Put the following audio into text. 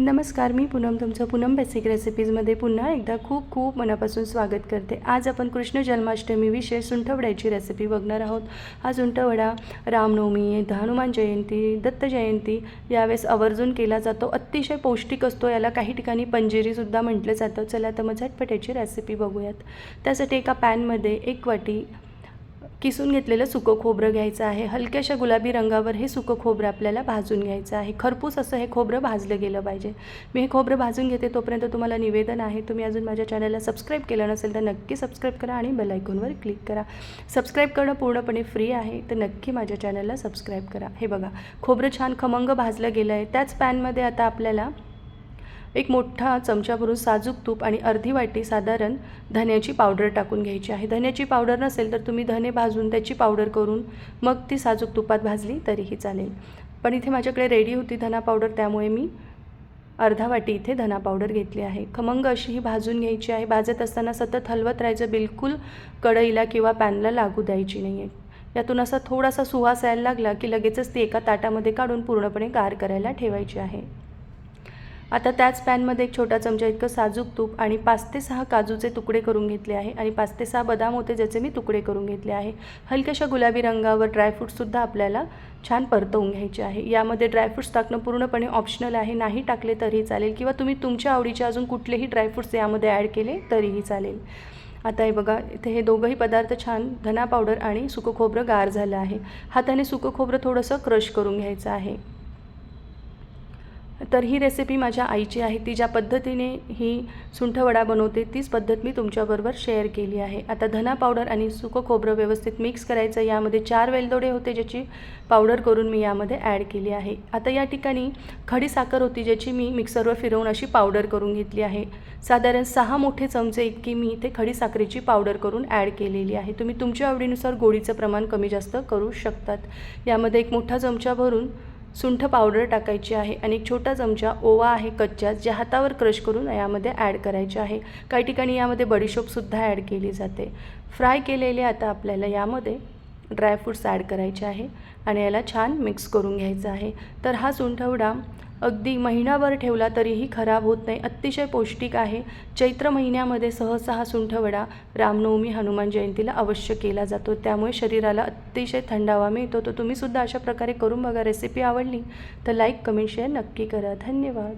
नमस्कार मी पूनम तुमचं पूनम बेसिक रेसिपीजमध्ये पुन्हा एकदा खूप खूप मनापासून स्वागत करते. आज आपण कृष्ण जन्माष्टमी विशेष सुंठवड्याची रेसिपी बघणार आहोत. हा सुंठवडा रामनवमी हनुमान जयंती दत्त जयंती यावेळेस आवर्जून केला जातो. अतिशय पौष्टिक असतो. याला काही ठिकाणी पंजेरीसुद्धा म्हटलं जातं. चला तर मग झटपट याची रेसिपी बघूयात. त्यासाठी एका पॅनमध्ये एक वाटी किसून घेतलेलं सुकं खोबरं घ्यायचं आहे. हलक्याशा गुलाबी रंगावर हे सुकं खोबरं आपल्याला भाजून घ्यायचं आहे. खरपूस असं हे खोबरं भाजलं गेलं पाहिजे. मी हे खोबरं भाजून घेते तोपर्यंत तुम्हाला निवेदन आहे. तुम्ही अजून माझ्या चॅनलला सबस्क्राईब केलं नसेल तर नक्की सबस्क्राईब करा आणि बेल आयकॉनवर क्लिक करा. सबस्क्राईब करणं पूर्णपणे फ्री आहे तर नक्की माझ्या चॅनलला सबस्क्राईब करा. हे बघा खोबरं छान खमंग भाजलं गेलं आहे. त्याच पॅनमध्ये आता आपल्याला एक मोठा चमचा भरून साजूक तूप आणि अर्धी वाटी साधारण धन्याची पावडर टाकून घ्यायची आहे. धन्याची पावडर नसेल तर तुम्ही धने भाजून त्याची पावडर करून मग ती साजूक तुपात भाजली तरीही चालेल. पण इथे माझ्याकडे रेडी होती धना पावडर त्यामुळे मी अर्धा वाटी इथे धना पावडर घेतली आहे. खमंग अशी ही भाजून घ्यायची आहे. भाजत असताना सतत हलवत राहायचं बिलकुल कढईला किंवा पॅनला लागू द्यायची नाही आहे यातून असा थोडासा सुवास यायला लागला की लगेचच ती एका ताटामध्ये काढून पूर्णपणे गार करायला ठेवायची आहे. आता त्याच पॅनमध्ये एक छोटा चमचा इतकं साजूक तूप आणि पाच ते सहा काजूचे तुकडे करून घेतले आहे आणि पाच ते सहा बदाम होते ज्याचे मी तुकडे करून घेतले आहे. हलक्याशा गुलाबी रंगावर ड्रायफ्रूटसुद्धा आपल्याला छान परतवून घ्यायचे आहे. यामध्ये ड्रायफ्रूट्स टाकणं पूर्णपणे ऑप्शनल आहे. नाही टाकले तरीही चालेल किंवा तुम्ही तुमच्या आवडीचे अजून कुठलेही ड्रायफ्रूट्स यामध्ये ॲड केले तरीही चालेल. आता हे बघा इथे हे दोघंही पदार्थ छान धना पावडर आणि सुकं खोबरं गार झालं आहे. हाताने सुकं खोबरं थोडंसं क्रश करून घ्यायचं आहे. तर ही रेसिपी माझ्या आईची आहे. ती ज्या पद्धतीने ही सुंठवडा बनवते तीच पद्धत मी तुमच्याबरोबर शेअर केली आहे. आता धना पावडर आणि सुकं खोबरं व्यवस्थित मिक्स करायचं. यामध्ये चार वेलदोडे होते ज्याची पावडर करून मी यामध्ये ॲड केली आहे. आता या ठिकाणी खडी साखर होती ज्याची मी मिक्सरवर फिरवून अशी पावडर करून घेतली आहे. साधारण सहा मोठे चमचे इतकी मी इथे खडी साखरेची पावडर करून ॲड केलेली आहे. तुम्ही तुमच्या आवडीनुसार गोडीचं प्रमाण कमी जास्त करू शकतात. यामध्ये एक मोठा चमचा भरून सुंठ पावडर टाकायची आहे आणि एक छोटा चमचा ओवा आहे कच्चा जे हातावर क्रश करून यामध्ये ॲड करायचे आहे. काही ठिकाणी यामध्ये बडीशोपसुद्धा ॲड केली जाते. फ्राय केलेले आता आपल्याला यामध्ये ड्रायफ्रूट्स ॲड करायचे आहे आणि याला छान मिक्स करून घ्यायचं आहे. तर हा सुंठवडा अगदी महिनाभर ठेवला तरीही खराब होत नाही. अतिशय पौष्टिक आहे. चैत्र महिन्यामध्ये सहसा हा सुंठवडा रामनवमी हनुमान जयंतीला अवश्य केला जातो. त्यामुळे शरीराला अतिशय थंडावा मिळतो. तर तुम्हीसुद्धा अशा प्रकारे करून बघा रेसिपी आवडली तर लाईक कमेंट शेअर नक्की करा. धन्यवाद.